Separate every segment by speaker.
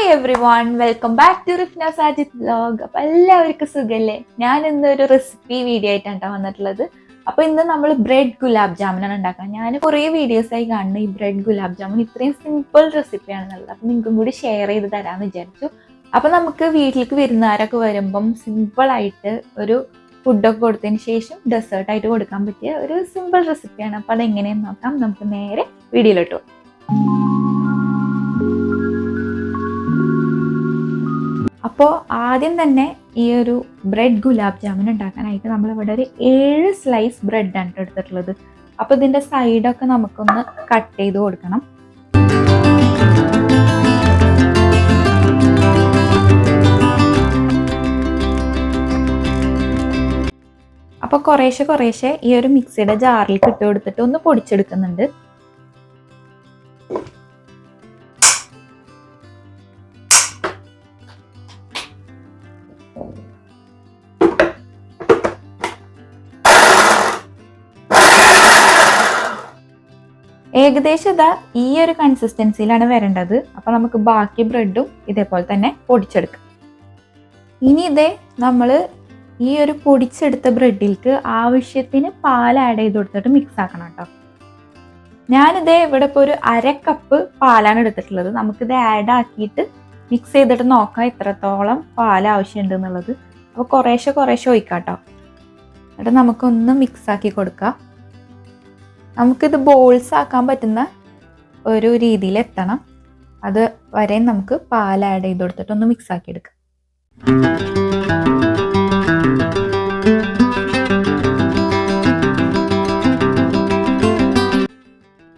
Speaker 1: Hi everyone welcome back to Rifna Sajith blog അപ്പൊ എല്ലാവർക്കും സുഖല്ലേ? ഞാൻ ഇന്ന് ഒരു റെസിപ്പി വീഡിയോ ആയിട്ടാണ് കേട്ടോ വന്നിട്ടുള്ളത്. അപ്പൊ ഇന്ന് നമ്മൾ ബ്രെഡ് ഗുലാബ് ജാമുനാണ് ഉണ്ടാക്കാൻ. ഞാൻ കുറേ വീഡിയോസായി കാണുന്നു ഈ ബ്രെഡ് ഗുലാബ് ജാമുൻ ഇത്രയും സിമ്പിൾ റെസിപ്പിയാണെന്നുള്ളത് അപ്പൊ നിങ്ങൾക്കും കൂടി ഷെയർ ചെയ്ത് തരാമെന്ന് വിചാരിച്ചു. അപ്പൊ നമുക്ക് വീട്ടിലേക്ക് വരുന്നവരൊക്കെ വരുമ്പം സിമ്പിൾ ആയിട്ട് ഒരു ഫുഡൊക്കെ കൊടുത്തതിന് ശേഷം ഡെസേർട്ട് ആയിട്ട് കൊടുക്കാൻ പറ്റിയ ഒരു സിമ്പിൾ റെസിപ്പിയാണ് അപ്പൊ അതെങ്ങനെയെന്ന് നോക്കാം. നമുക്ക് നേരെ വീഡിയോയിലോട്ട് പോകാം അപ്പോൾ ആദ്യം തന്നെ ഈ ഒരു ബ്രെഡ് ഗുലാബ് ജാമുൻ ഉണ്ടാക്കാനായിട്ട് നമ്മൾ ഇവിടെ ഒരു ഏഴ് സ്ലൈസ് ബ്രെഡാണ് എടുത്തിട്ടുള്ളത്. അപ്പോൾ ഇതിന്റെ സൈഡൊക്കെ നമുക്കൊന്ന് കട്ട് ചെയ്ത് കൊടുക്കണം. അപ്പോൾ കുറേശ്ശെ കുറേശ്ശെ ഈ ഒരു മിക്സിയുടെ ജാറിൽ ഇട്ട് കൊടുത്തിട്ട് ഒന്ന് പൊടിച്ചെടുക്കുന്നുണ്ട്. ഏകദേശം ഇതാ ഈ ഒരു കൺസിസ്റ്റൻസിയിലാണ് വരേണ്ടത്. അപ്പൊ നമുക്ക് ബാക്കി ബ്രെഡും ഇതേപോലെ തന്നെ പൊടിച്ചെടുക്കാം. ഇനി ഇതേ നമ്മൾ ഈ ഒരു പൊടിച്ചെടുത്ത ബ്രെഡിലേക്ക് ആവശ്യത്തിന് പാൽ ആഡ് ചെയ്ത് കൊടുത്തിട്ട് മിക്സ് ആക്കണം കേട്ടോ. ഞാനിതേ ഇവിടെ ഇപ്പോൾ ഒരു അര കപ്പ് പാലാണ് എടുത്തിട്ടുള്ളത്. നമുക്കിത് ആഡ് ആക്കിയിട്ട് മിക്സ് ചെയ്തിട്ട് നോക്കാം എത്രത്തോളം പാൽ ആവശ്യമുണ്ട് എന്നുള്ളത്. അപ്പോൾ കുറേശ്ശെ കുറേശ്ശെ ഒഴിക്കാം കേട്ടോ. എന്നിട്ട് നമുക്കൊന്ന് മിക്സ് ആക്കി കൊടുക്കാം. നമുക്കിത് ബോൾസ് ആക്കാൻ പറ്റുന്ന ഒരു രീതിയിൽ എത്തണം. അത് വരെ നമുക്ക് പാൽ ആഡ് ചെയ്ത് കൊടുത്തിട്ട് ഒന്ന് മിക്സ് ആക്കി എടുക്കാം.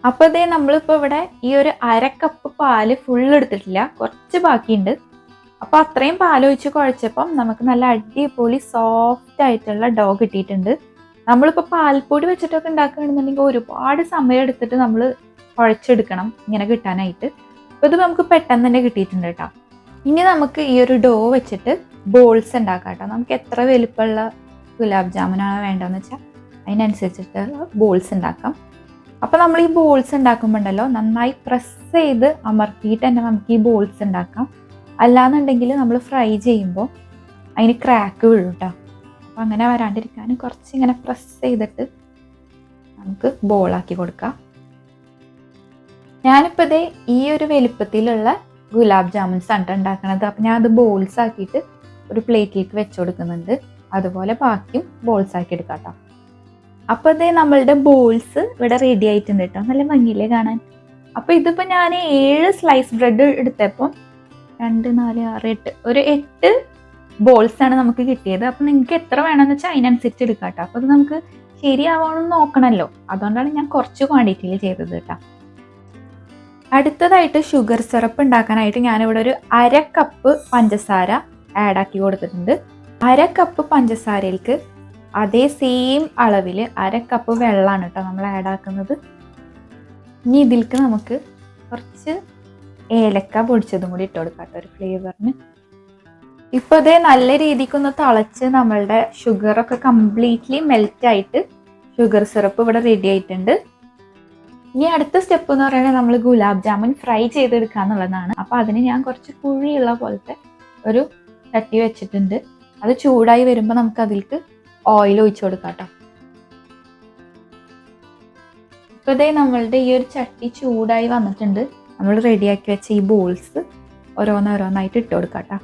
Speaker 1: അപ്പോൾ ഇതേ നമ്മളിപ്പോൾ ഇവിടെ ഈ ഒരു അര കപ്പ് പാൽ ഫുൾ എടുത്തിട്ടില്ല. കുറച്ച് ബാക്കിയുണ്ട്. അപ്പോൾ അത്രയും പാലൊഴിച്ച് കുഴച്ചപ്പം നമുക്ക് നല്ല അടിപൊളി സോഫ്റ്റ് ആയിട്ടുള്ള ഡോ കിട്ടിയിട്ടുണ്ട്. നമ്മളിപ്പോൾ പാൽപ്പൊടി വെച്ചിട്ടൊക്കെ ഉണ്ടാക്കുകയാണെന്നുണ്ടെങ്കിൽ ഒരുപാട് സമയം എടുത്തിട്ട് നമ്മൾ കുഴച്ചെടുക്കണം ഇങ്ങനെ കിട്ടാനായിട്ട്. അപ്പോൾ ഇത് നമുക്ക് പെട്ടെന്ന് തന്നെ കിട്ടിയിട്ടുണ്ട് കേട്ടോ. ഇനി നമുക്ക് ഈ ഒരു ഡോ വെച്ചിട്ട് ബോൾസ് ഉണ്ടാക്കാം കേട്ടോ. നമുക്ക് എത്ര വലുപ്പമുള്ള ഗുലാബ് ജാമുനാണ് വേണ്ടതെന്ന് വെച്ചാൽ അതിനനുസരിച്ചിട്ടുള്ള ബോൾസ് ഉണ്ടാക്കാം. അപ്പോൾ നമ്മൾ ഈ ബോൾസ് ഉണ്ടാക്കുമ്പോൾ ഉണ്ടല്ലോ നന്നായി പ്രസ് ചെയ്ത് അമർത്തിയിട്ട് തന്നെ നമുക്ക് ഈ ബോൾസ് ഉണ്ടാക്കാം. അല്ലാന്നുണ്ടെങ്കിൽ നമ്മൾ ഫ്രൈ ചെയ്യുമ്പോൾ അതിന് ക്രാക്ക് വീഴും കേട്ടോ. അപ്പം അങ്ങനെ വരാണ്ടിരിക്കാൻ കുറച്ച് ഇങ്ങനെ പ്രസ് ചെയ്തിട്ട് നമുക്ക് ബോളാക്കി കൊടുക്കാം. ഞാനിപ്പോൾ ഇതേ ഈ ഒരു വലിപ്പത്തിലുള്ള ഗുലാബ് ജാമുൻസ് ആണ് ഉണ്ടാക്കുന്നത് അപ്പം ഞാൻ അത് ബോൾസ് ആക്കിയിട്ട് ഒരു പ്ലേറ്റിലേക്ക് വെച്ച് കൊടുക്കുന്നുണ്ട്. അതുപോലെ ബാക്കിയും ബോൾസ് ആക്കി എടുക്കാം കേട്ടോ അപ്പോൾ ഇതേ നമ്മളുടെ ബോൾസ് ഇവിടെ റെഡി ആയിട്ടുണ്ട് കേട്ടോ നല്ല ഭംഗിയില്ലേ കാണാൻ? അപ്പോൾ ഇതിപ്പോൾ ഞാൻ ഏഴ് സ്ലൈസ് ബ്രെഡ് എടുത്തപ്പം രണ്ട് നാല് ആറ് എട്ട് ഒരു എട്ട് ബോൾസ് ആണ് നമുക്ക് കിട്ടിയത്. അപ്പം നിങ്ങൾക്ക് എത്ര വേണമെന്ന് വെച്ചാൽ അതിനനുസരിച്ച് എടുക്കാം കേട്ടോ. അപ്പോൾ അത് നമുക്ക് ശരിയാവണമെന്ന് നോക്കണമല്ലോ അതുകൊണ്ടാണ് ഞാൻ കുറച്ച് ക്വാണ്ടിറ്റിയിൽ ചെയ്തത് കേട്ടോ. അടുത്തതായിട്ട് ഷുഗർ സിറപ്പ് ഉണ്ടാക്കാനായിട്ട് ഞാനിവിടെ ഒരു അര കപ്പ് പഞ്ചസാര ആഡ് ആക്കി കൊടുത്തിട്ടുണ്ട്. അര കപ്പ് പഞ്ചസാരയിലേക്ക് അതേ സെയിം അളവിൽ അര കപ്പ് വെള്ളമാണ് കേട്ടോ നമ്മൾ ആഡ് ആക്കുന്നത്. ഇനി ഇതിലേക്ക് നമുക്ക് കുറച്ച് ഏലക്ക പൊടിച്ചതും കൂടി ഇട്ട് കൊടുക്കാം കേട്ടോ ഒരു ഫ്ലേവറിന് ഇപ്പോൾ അതേ നല്ല രീതിക്കൊന്ന് തിളച്ച് നമ്മളുടെ ഒക്കെ കംപ്ലീറ്റ്ലി മെൽറ്റ് ആയിട്ട് ഷുഗർ സിറപ്പ് ഇവിടെ റെഡി ആയിട്ടുണ്ട്. ഇനി അടുത്ത സ്റ്റെപ്പ് എന്ന് പറയുന്നത് നമ്മൾ ഗുലാബ് ജാമുൻ ഫ്രൈ ചെയ്തെടുക്കുക എന്നുള്ളതാണ്. അപ്പോൾ അതിന് ഞാൻ കുറച്ച് കുഴിയുള്ള പോലത്തെ ഒരു ചട്ടി വെച്ചിട്ടുണ്ട്. അത് ചൂടായി വരുമ്പോൾ നമുക്ക് അതിലേക്ക് ഓയിൽ ഒഴിച്ചു കൊടുക്കാം കേട്ടോ. ഇപ്പോൾ ഇതേ നമ്മളുടെ ഈ ഒരു ചട്ടി ചൂടായി വന്നിട്ടുണ്ട്. നമ്മൾ റെഡിയാക്കി വെച്ച ഈ ബോൾസ് ഓരോന്നോരോന്നായിട്ട് ഇട്ട് കൊടുക്കാം കേട്ടോ.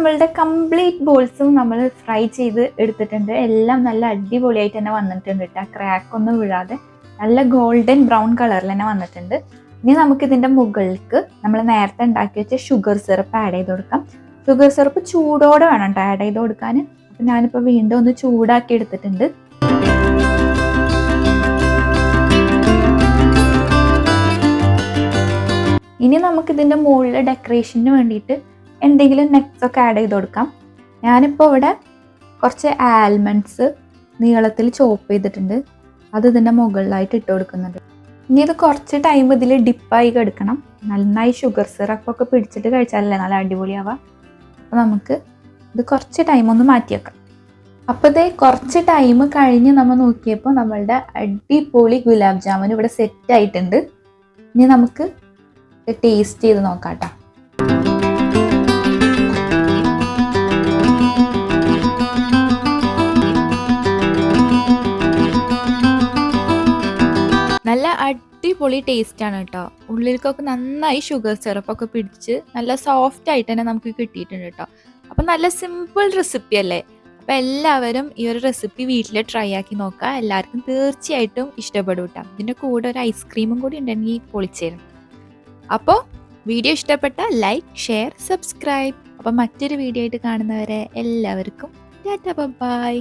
Speaker 1: നമ്മളുടെ കംപ്ലീറ്റ് ബോൾസും നമ്മൾ ഫ്രൈ ചെയ്ത് എടുത്തിട്ടുണ്ട്. എല്ലാം നല്ല അടിപൊളിയായിട്ട് തന്നെ വന്നിട്ടുണ്ട് കേട്ടോ ക്രാക്ക് ഒന്നും വീഴാതെ നല്ല ഗോൾഡൻ ബ്രൗൺ കളറിൽ തന്നെ വന്നിട്ടുണ്ട്. ഇനി നമുക്ക് ഇതിന്റെ മുകളിലേക്ക് നമ്മൾ നേരത്തെ ഉണ്ടാക്കി വെച്ച ഷുഗർ സിറപ്പ് ആഡ് ചെയ്ത് കൊടുക്കാം. ഷുഗർ സിറപ്പ് ചൂടോടെ വേണം കേട്ടോ ആഡ് ചെയ്ത് കൊടുക്കാൻ. അപ്പം ഞാനിപ്പോൾ വീണ്ടും ഒന്ന് ചൂടാക്കി എടുത്തിട്ടുണ്ട്. ഇനി നമുക്ക് ഇതിന്റെ മുകളിൽ ഡെക്കറേഷന് വേണ്ടിയിട്ട് എന്തെങ്കിലും നെക്സ് ഒക്കെ ആഡ് ചെയ്ത് കൊടുക്കാം. ഞാനിപ്പോൾ ഇവിടെ കുറച്ച് ആൽമണ്ട്സ് നീളത്തിൽ ചോപ്പ് ചെയ്തിട്ടുണ്ട്. അത് ഇതിന്റെ മുകളിലായിട്ട് ഇട്ട് കൊടുക്കുന്നുണ്ട്. ഇനി ഇത് കുറച്ച് ടൈം ഇതിൽ ഡിപ്പായി കിടക്കണം. നന്നായി ഷുഗർ സിറപ്പൊക്കെ പിടിച്ചിട്ട് കഴിച്ചാലല്ലേ നല്ല അടിപൊളിയാവാം അപ്പോൾ നമുക്ക് ഇത് കുറച്ച് ടൈം ഒന്ന് മാറ്റി വെക്കാം. അപ്പോൾ ഇതേ കുറച്ച് ടൈം കഴിഞ്ഞ് നമ്മൾ നോക്കിയപ്പോൾ നമ്മളുടെ അടിപൊളി ഗുലാബ് ജാമുൻ ഇവിടെ സെറ്റ് ആയിട്ടുണ്ട്. ഇനി നമുക്ക് ടേസ്റ്റ് ചെയ്ത് നോക്കാം കേട്ടോ. അടിപൊളി ടേസ്റ്റ് ആണ് കേട്ടോ ഉള്ളിലേക്കൊക്കെ നന്നായി ഷുഗർ സിറപ്പൊക്കെ പിടിച്ച് നല്ല സോഫ്റ്റ് ആയിട്ട് തന്നെ നമുക്ക് കിട്ടിയിട്ടുണ്ട് കേട്ടോ അപ്പം നല്ല സിമ്പിൾ റെസിപ്പി അല്ലേ? അപ്പം എല്ലാവരും ഈ ഒരു റെസിപ്പി വീട്ടിൽ ട്രൈ ആക്കി നോക്കുക എല്ലാവർക്കും തീർച്ചയായിട്ടും ഇഷ്ടപ്പെടും കേട്ടോ ഇതിന്റെ കൂടെ ഒരു ഐസ്ക്രീമും കൂടി ഉണ്ടെങ്കിൽ പൊളിച്ചേരും. അപ്പോൾ വീഡിയോ ഇഷ്ടപ്പെട്ട ലൈക്ക് ഷെയർ സബ്സ്ക്രൈബ് അപ്പം മറ്റൊരു വീഡിയോ ആയിട്ട് കാണുന്നവരെ എല്ലാവർക്കും ബൈ